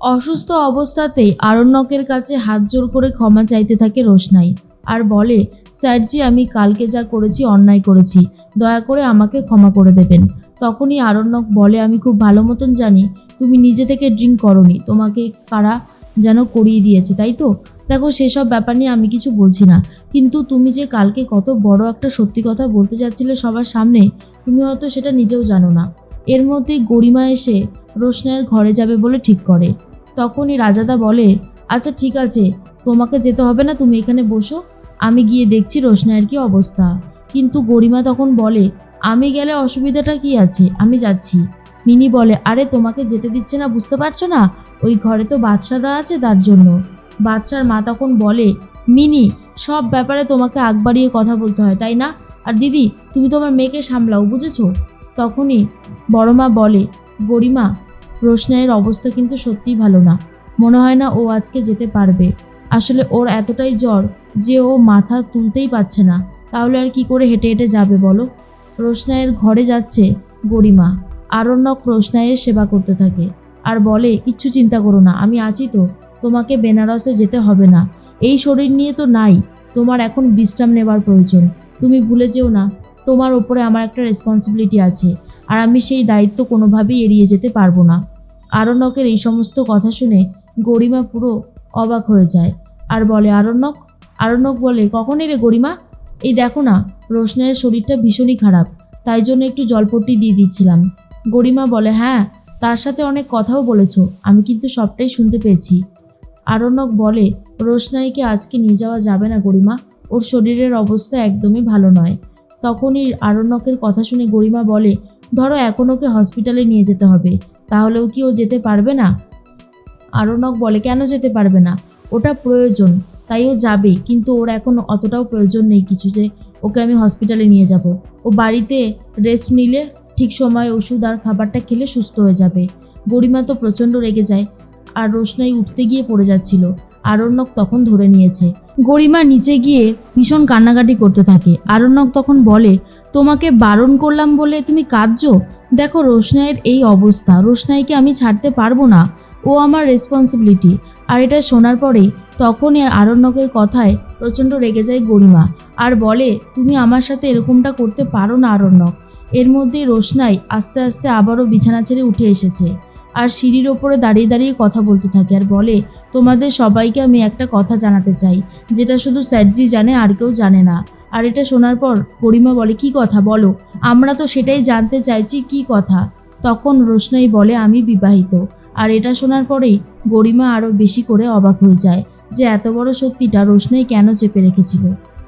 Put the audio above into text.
অসুস্থ অবস্থাতেই আরণ্যকের কাছে হাত জোর করে ক্ষমা চাইতে থাকে রোশনাই আর বলে স্যারজি আমি কালকে যা করেছি অন্যায় করেছি। দয়া করে আমাকে ক্ষমা করে দেবেন। তখনই আরণ্যক বলে, আমি খুব ভালো মতন জানি, তুমি নিজে থেকে ড্রিঙ্ক করনি। তোমাকে কারা যেন করিয়ে দিয়েছে, তাই তো? দেখো, সেসব ব্যাপার নিয়ে আমি কিছু বলছি না। কিন্তু তুমি যে কালকে কত বড় একটা সত্যি কথা বলতে যাচ্ছিলে সবার সামনে, তুমি হয়তো সেটা নিজেও জানো না। এর মধ্যে গরিমা এসে রোশনাইয়ের ঘরে যাবে বলে ঠিক করে। তখনই রাজাদা বলে আচ্ছা ঠিক আছে, তোমাকে যেতে হবে না, তুমি এখানে বসো। আমি গিয়ে দেখছি রোশনাইয়ের কি অবস্থা। কিন্তু গরিমা তখন বলে, আমি গেলে অসুবিধাটা কি আছে? আমি যাচ্ছি। মিনি বলে, আরে, তোমাকে যেতে দিচ্ছে না, বুঝতে পারছ না? ওই ঘরে তো বাদশাদা আছে তার জন্য। বাদশার মা তখন বলে, মিনি, সব ব্যাপারে তোমাকে আগ বাড়িয়ে কথা বলতে হয়, তাই না? আর দিদি, তুমি তোমার মেয়েকে সামলাও, বুঝেছ? তখনই বড় মা বলে গরিমা রোশনাইয়ের অবস্থা কিন্তু সত্যিই ভালো না। মনে হয় না ও আজকে যেতে পারবে। আসলে ওর এতটাই জ্বর যে ও মাথা তুলতেই পারছে না। তাহলে আর কি করে হেঁটে হেঁটে যাবে বলো? রোশনাইয়ের ঘরে যাচ্ছে গরিমা। আরণ্যক রোশনাইয়ের সেবা করতে থাকে। আর বলে, কিচ্ছু চিন্তা করো না, আমি আছি তো। তোমাকে বেনারসে যেতে হবে না। এই শরীর নিয়ে তো নাই। তোমার এখন বিশ্রাম নেবার প্রয়োজন। তুমি ভুলে যেও না। তোমার ওপরে আমার একটা রেসপন্সিবিলিটি আছে। আর আমি সেই দায়িত্ব কোনোভাবেই এড়িয়ে যেতে পারব না। আরণ্যকের এই সমস্ত কথা শুনে গরিমা পুরো অবাক হয়ে যায়। আর বলে, আরণ্যক আরণ্যক বলে কখন এলে গরিমা? এই দেখো না, রোশনাইয়ের শরীরটা ভীষণই খারাপ, তাই জন্য একটু জলপট্টি দিয়ে দিচ্ছিলাম। গরিমা বলে হ্যাঁ তার সাথে অনেক কথাও বলেছ, আমি কিন্তু সবটাই শুনতে পেয়েছি। আরণ্যক বলে, রোশনাইকে আজকে নিয়ে যাওয়া যাবে না গরিমা, ওর শরীরের অবস্থা একদমই ভালো নয়। তখনই আরণ্যকের কথা শুনে গরিমা বলে ধরো এখন ওকে হসপিটালে নিয়ে যেতে হবে, তাহলেও কি ও যেতে পারবে না? আরণ্যক বলে, কেন যেতে পারবে না? ওটা প্রয়োজন, তাই ও যাবে, কিন্তু ওর এখন অতটাও প্রয়োজন নেই কিছু যে ওকে আমি হসপিটালে নিয়ে যাব। ও বাড়িতে রেস্ট নিলে ঠিক সময় ওষুধ আর খাবারটা খেলে সুস্থ হয়ে যাবে। গরিমা তো প্রচণ্ড রেগে যায়, আর রোশনাই উঠতে গিয়ে পড়ে যাচ্ছিল। আরণ্যক তখন ধরে নিয়েছে। গরিমা নিচে গিয়ে ভীষণ কান্নাকাটি করতে থাকে। আরণ্যক তখন বলে, তোমাকে বারণ করলাম বলে তুমি কাঁদছো? দেখো রোশনাইয়ের এই অবস্থা। রোশনাইকে আমি ছাড়তে পারব না। ও আমার রেসপন্সিবিলিটি আর এটা শোনার পরেই তখনই আরণ্যকের কথায় প্রচণ্ড রেগে যায় গরিমা। আর বলে, তুমি আমার সাথে এরকমটা করতে পারো না, আরণ্যক। এর মধ্যেই রোশনাই আস্তে আস্তে আবারও বিছানা ছেড়ে উঠে এসেছে। আর সিঁড়ির ওপরে দাঁড়িয়ে দাঁড়িয়ে কথা বলতে থাকে আর বলে, তোমাদের সবাইকে আমি একটা কথা জানাতে চাই, যেটা শুধু স্যারজি জানে আর কেউ জানে না। আর এটা শোনার পর গরিমা বলে, কি কথা বলো? আমরা তো সেটাই জানতে চাইছি কি কথা? তখন রোশনাই বলে, আমি বিবাহিত। আর এটা শোনার পরেই গরিমা আরও বেশি করে অবাক হয়ে যায় যে এত বড় সত্যিটা রোশনাই কেন চেপে রেখেছিল।